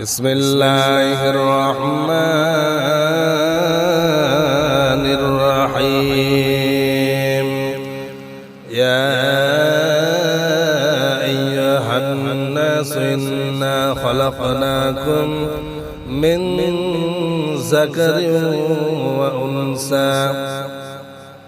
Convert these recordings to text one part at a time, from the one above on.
بسم الله الرحمن الرحيم يا أيها الناس إنا خلقناكم من ذكر وأنثى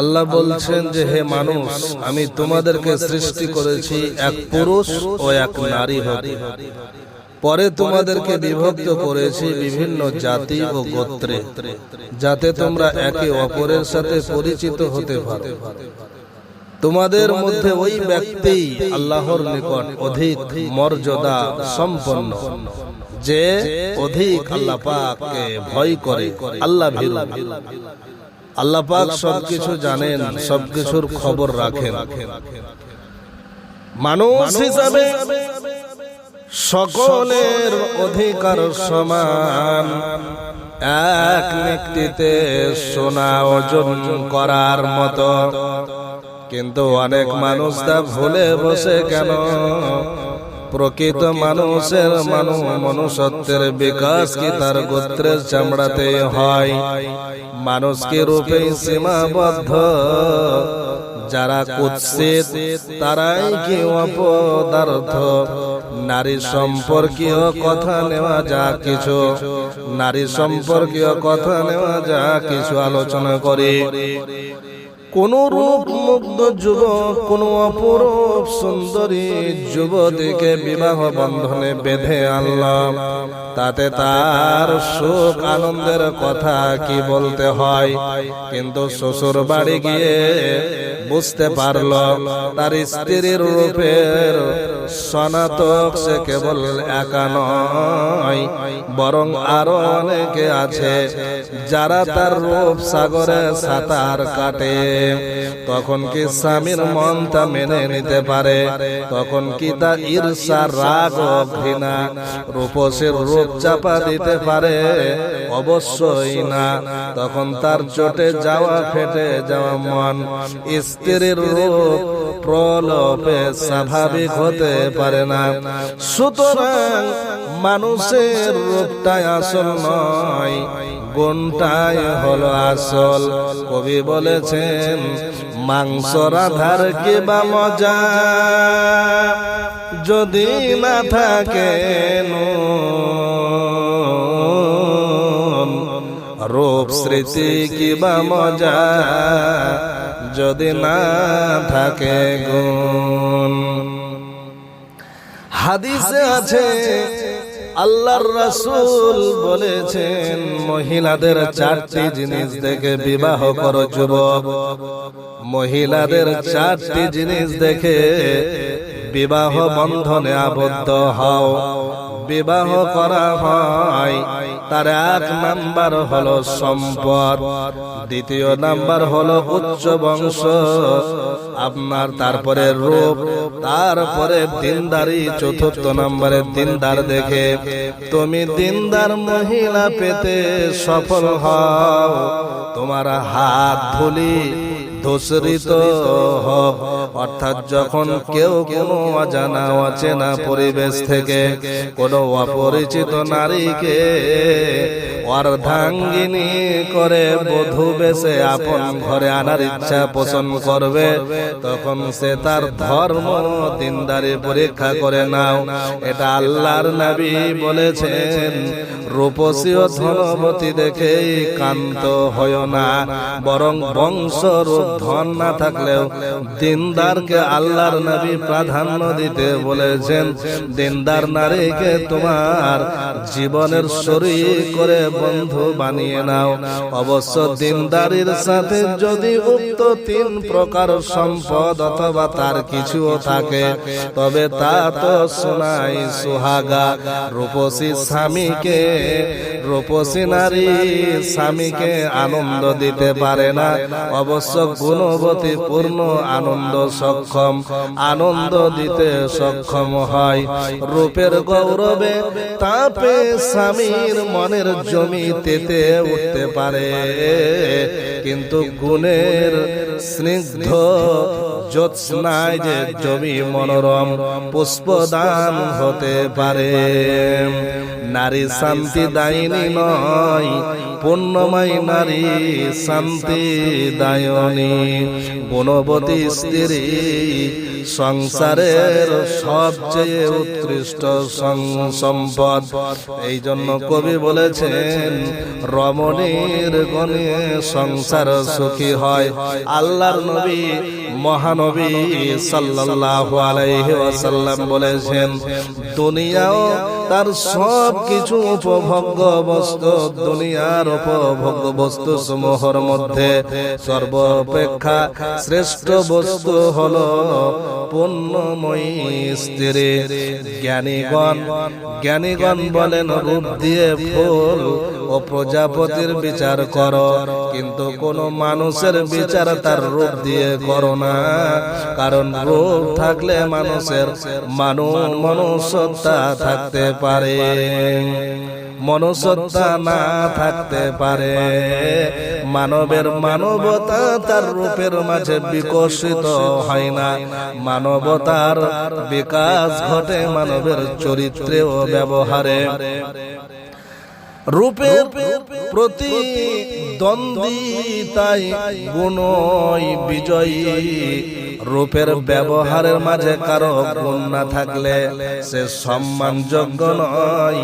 আল্লাহ বলছেন যে, হে মানুষ, আমি তোমাদেরকে সৃষ্টি করেছি এক পুরুষ ও এক নারী হতে পরে তোমাদেরকে বিভক্ত করেছি বিভিন্ন জাতি ও গোত্রে, যাতে তোমরা একে অপরের সাথে পরিচিত হতে পারো। তোমাদের মধ্যে ওই ব্যক্তি আল্লাহর নিকট অধিক মর্যাদা সম্পন্ন, যে অধিক আল্লাহ পাককে ভয় করে। আল্লাহ আল্লাহ পাক সবকিছু জানেন সবকিছুর খবর রাখেন। মানুষ হিসাবে সকলের অধিকার সমান। এক ব্যক্তিতে সোনা অর্জন করার মতো। কিন্তু অনেক মানুষ তা ভুলে বসে কেন? প্রকৃত মানুষের মানুষ মনুষ্যত্বের বিকাশ কি তার গোত্রের চামড়াতে হয়? মানুষকে রূপে সীমাবদ্ধ। যারা কুৎসিত তারাই কি অপদার্থ? নারী সম্পর্কীয় কথা নেওয়া যা কিছু। নারী সম্পর্কীয় কথা নেওয়া যা কিছু আলোচনা করে। কোন রূপ মুগ্ধ যুবক, কোন অপরূপ সুন্দরী যুবতীকে বিবাহ বন্ধনে বেঁধে আনলাম। তাতে তার সুখ আনন্দের কথা কি বলতে হয়? কিন্তু শ্বশুর বাড়ি গিয়ে বুঝতে পারল, তার স্ত্রীর রূপের সনাতক সে কেবল একা নয়, বরং আরও অনেকে আছে যারা তার রূপ সাগরে সাঁতার কাটে। তখন কি স্বামীর মন তা মেনে নিতে পারে, তখন কি তা ঈর্ষা রাগ ঘৃণা? রূপসের রূপ চাপা দিতে পারে? অবশ্যই না। তখন তার চোটে যাওয়া, ফেটে যাওয়া মন, স্ত্রীর রূপ প্রলোভে স্বাভাবিক হতে পারে না। সুতরাং মানুষের রূপটাই আসল নয়, গুণটাই হলো আসল। কবি বলেছেন মাংস রাধার কি বা মজা। যদি না থাকে রূপ স্মৃতি কি বা মজা। যদি না থাকে গুণ। হাদিসে আছে আল্লাহর রাসূল বলেছেন মহিলাদের চারটি জিনিস দেখে বিবাহ করো যুবক। মহিলাদের চারটি জিনিস দেখে বিবাহ বন্ধনে আবদ্ধ হও। বিবাহ করা হয়। তার এক নাম্বার হলো সম্পদ। দ্বিতীয় নাম্বার হলো উচ্চ বংশ। আপনার তারপরে রূপ। তারপরে দিনদারি। চতুর্থ নম্বরে দিনদার দেখে। তুমি দিনদার মহিলা পেতে সফল হও। তোমার হাত ধুলি হোক অর্থাৎ যখন কেউ কোনো অজানা অচেনা পরিবেশ থেকে কোনো অপরিচিত নারীকে অর্ধাঙ্গিনী করে বধূ বেশে আপন ঘরে আনার ইচ্ছা পোষণ করবে, তখন সে তার ধর্ম দিনদারি পরীক্ষা করে নাও। এটা আল্লাহর নবী বলেছেন রূপসী ও ধনবতী দেখেই কান্ত হয় না, বরং বংশ রূপ ধন না থাকলেও দিনদারকে আল্লাহর নবী প্রাধান্য দিতে বলেছেন, দিনদার নারীকে তোমার জীবনের শরীর করে বন্ধু বানিয়ে নাও। অবশ্য দিনদারির সাথে যদি উক্ত তিন প্রকার সম্পদ অথবা তার কিছুও থাকে, তবে তা তো শোনাই সুহাগা। রূপসী স্বামীকে E. é. রূপসী নারী স্বামীকে আনন্দ দিতে পারে না। অবশ্য গুণবতী পূর্ণ আনন্দ সক্ষম। আনন্দ দিতে সক্ষম হয়। রূপের গৌরবে তাপে স্বামীর মনের জমি তেতে উঠতে পারে। কিন্তু গুণের স্নিগ্ধ জ্যোৎস্নায় যে জমি মনোরম পুষ্পদান হতে পারে। নারী শান্তি দায়িনী নয় পুণ্যময় নারী শান্তি দায়নী, গুণবতী স্ত্রী সংসারের সবচেয়ে উৎকৃষ্ট সম্পদ এই জন্য কবি বলেছেন, রমণীর গণে সংসার সুখী হয়। আল্লাহর নবী, মহানবী সাল্লাল্লাহু আলাইহি বলেছেন, দুনিয়াও তার সব কিছু উপভোগ্য বস্তু, দুনিয়ার উপভোগ্য বস্তু সমূহের মধ্যে সর্বাপেক্ষা শ্রেষ্ঠ বস্তু হল পুণ্যময়ী স্ত্রী। জ্ঞানীগণ জ্ঞানীগণ বলেন, রূপ দিয়ে ফুল ও প্রজাপতির বিচার করো। কিন্তু কোন মানুষের বিচার তার রূপ দিয়ে করো না। কারণ রূপ থাকলে মানুষের মানুষ মনুষ্যতা থাকতে পারে। মনুষ্যতা না থাকতে পারে। মানবের মানবতা তার রূপের মাঝে বিকশিত হয় না। মানবতার বিকাশ ঘটে মানবের চরিত্রে ও ব্যবহারে। রূপের প্রতি দ্বন্দ্বিতাই গুণই বিজয়ী। রূপের ব্যবহারের মাঝে কারও গুণ না থাকলে সে সম্মানযোগ্য নয়,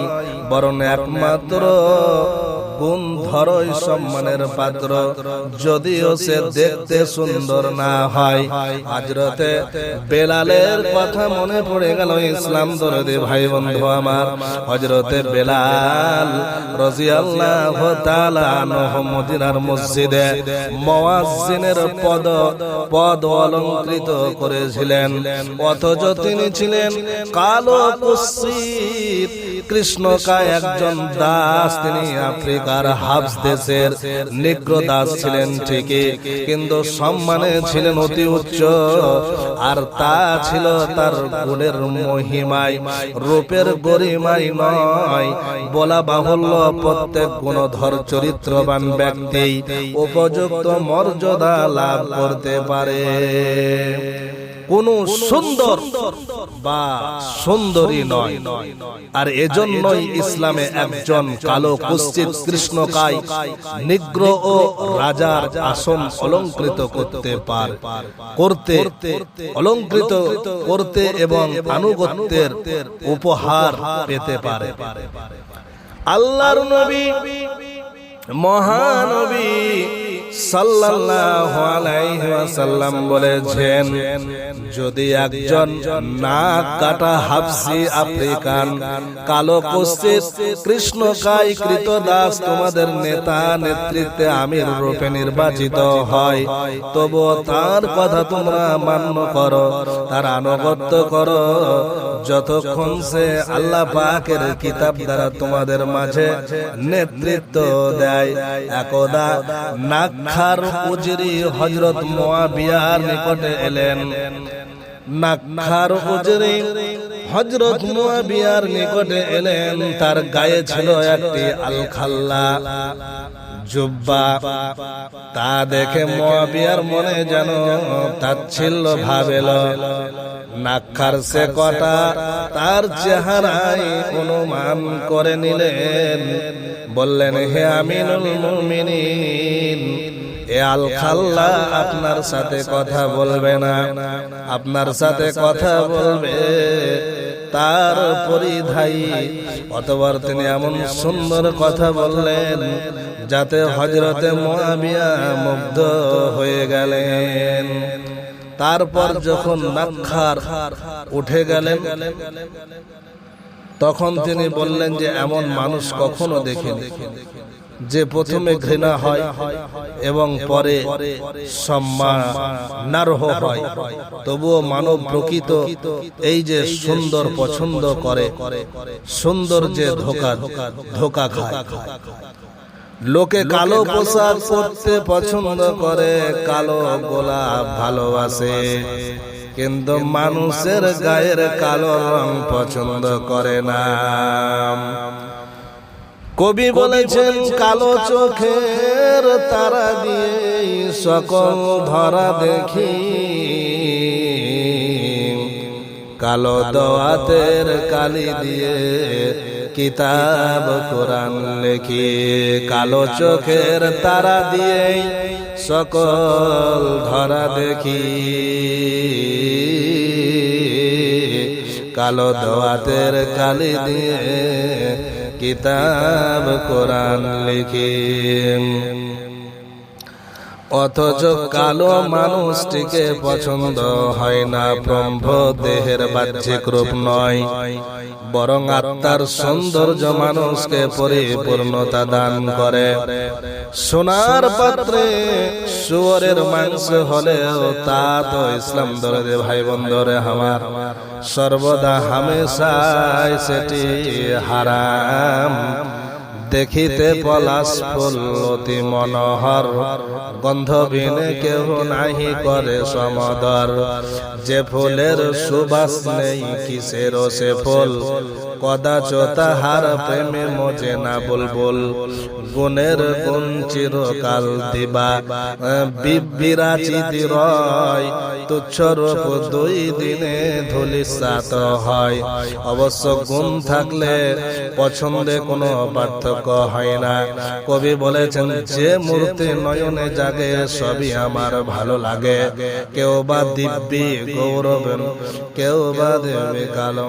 বরং একমাত্র গুণ ধরই সম্মানের পাত্র। যদিও সে দেখতে সুন্দর না হয়। হাজরতে বেলালের কথা মনে পড়ে গেল ইসলাম দরদি ভাই বন্ধু আমার। হজরতে বেলাল রাজিয়াল্লাহ তাআলা আনহু মদিনার মসজিদে মুয়াজ্জিনের পদ পদ অলংকৃত করেছিলেন। অথচ তিনি ছিলেন কালো কুৎসিত কৃষ্ণকায় একজন দাস, তিনি আফ্রিকার হাবস দেশের নিগ্র দাস ছিলেন, ঠিকই। কিন্তু সম্মানে ছিলেন অতি উচ্চ, আর তা ছিল তার গুণের মহিমায়, রূপের গরিমাই নয়। বলা বাহুল্য, প্রত্যেক গুণধর চরিত্রবান ব্যক্তি উপযুক্ত মর্যাদা লাভ করতে পারে। কোন সুন্দর বা সুন্দরী নয়। আর এজন্যই ইসলামে একজন কালো কুশ্চিত কৃষ্ণকায় নিগ্র ও রাজার আসন অলঙ্কৃত করতে পার করতে অলঙ্কৃত করতে এবং আনুগত্যের উপহার পেতে পারে। আল্লাহর নবী, মহানবী সাল্লাল্লাহু আলাইহি ওয়াসাল্লাম বলেছেন, যদি একজন নাক কাটা হাফসি আফ্রিকান, কালো কুস্তিত কৃষ্ণকায় কৃতদাস তোমাদের নেতা নেতৃত্বে আমির রূপে নির্বাচিত হয়, তবুও তার কথা তোমরা মান্য করো, তার আনুগত্য করো যতক্ষণ সে আল্লাহ পাকের কিতাব দ্বারা তোমাদের মাঝে নেতৃত্ব দেয়, একদা নাক্ষার উজরি হজরত মোয়াবিয়ার নিকটে এলেন। নাক্ষার উজরি হজরত মুয়াবিয়ার নিকটে এলেন, তার গায়ে ছিল একটি আলখাল্লা। জুব্বা তা দেখে মুয়াবিয়ার মনে যেন তাচ্ছিল্য ভাবেল। নাক্ষার সে কটা তার চেহারায় অনুমান করে নিলেন। বললেন হে আমিনুল মুমিনিন এ আল খাল্লা আপনার সাথে কথা বলবে না। আপনার সাথে কথা বলবে। তার পরিধায়ী। অতবার তিনি এমন সুন্দর কথা বললেন। যাতে হজরতে মুআবিয়া মুগ্ধ হয়ে গেলেন। তারপর যখন নাক্ষার উঠে গেলেন, তখন তিনি বললেন যে, এমন মানুষ কখনো দেখেনি যে প্রথমে ঘৃণা হয় এবং পরে সম্মানার্হ হয়। তবুও মানব প্রকৃত এই যে সুন্দর পছন্দ করে, সুন্দর যে ধোকা ধোকা খায়। লোকে কালো পোশাক পরতে পছন্দ করে কালো গোলাপ ভালোবাসে। কিন্তু মানুষের গায়ের কালো রং পছন্দ করে না। কবি বলেছেন কালো চোখের তারা দিয়ে সকল ধরা দেখি। কালো দোয়াতের কালি দিয়ে কিতাব কোরআন লেখি, কালো চোখের তারা দিয়ে সকল ধরা দেখি। কালো দোয়াতের কালি দিয়ে কিতাব কোরআন লিখি। অথচ কালো মানুষটিকে পছন্দ হয় না ব্রহ্ম দেহের বাহ্যিক রূপ নয়। বরং আত্মার সৌন্দর্য মানুষকে পরিপূর্ণতা দান করে। সোনার পাত্রে শুয়রের মাংস হলেও তা তো ইসলাম ধরে ভাই বন্ধরে আমার। সর্বদা হামেশায় সেটি হারাম। দেখিতে পলাশ ফুল মনোহর। গন্ধবিন কেহ নাহি করে সমদর। যে ফুলের সুবাস নেই কিসের সে ফুল? কদাচ তাহার প্রেমে মজে না বুলবুল। গুণের গুণ চিরকাল দিবা। বিরাচিত রয়, তুচ্ছ রূপ দুই দিনে ধুলিসাত হয়। অবশ্য গুণ থাকলে পছন্দে কোনো পার্থক্য হয় না। কবি বলেছেন, যে মূর্তি নয়নে জাগে, সবই আমার ভালো লাগে। কেউ বা দিব্যি গৌরব কেউ বা দেবে কালো